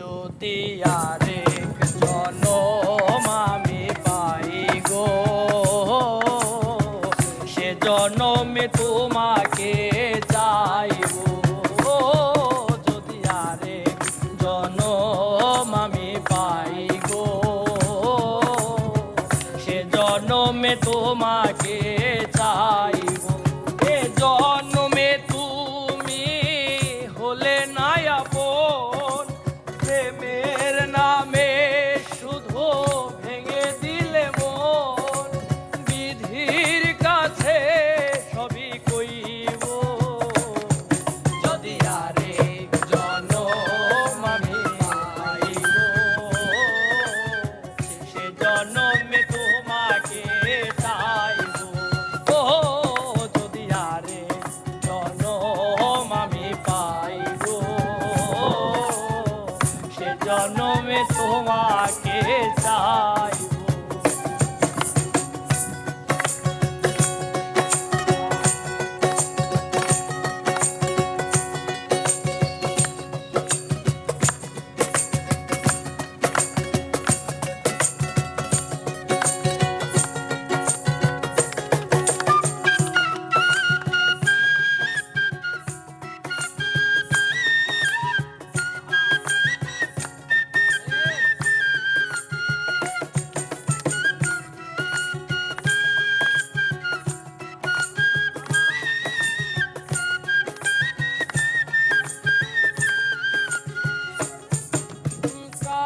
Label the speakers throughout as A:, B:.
A: যদি আরেক জনম আমি। জনমে তোমাকে চাই।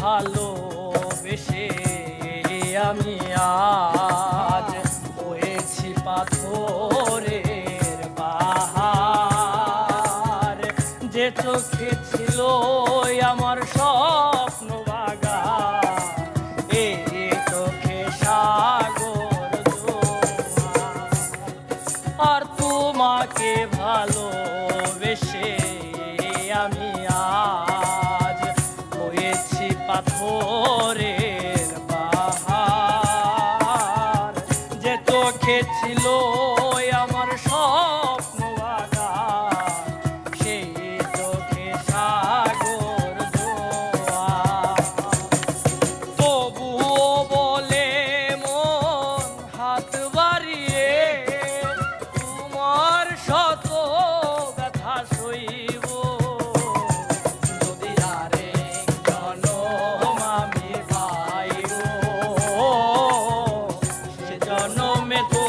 A: ভালোবেসে আমি আজ হয়েছি পাথর। পাথরের বাহার যে চোখে ছিল আমার স্বপ্ন বাগান সেই চোখে সাগর তবুও বলে মন হাত বাড়িয়ে, তোমার সত no me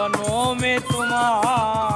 A: জনমে তোমাকে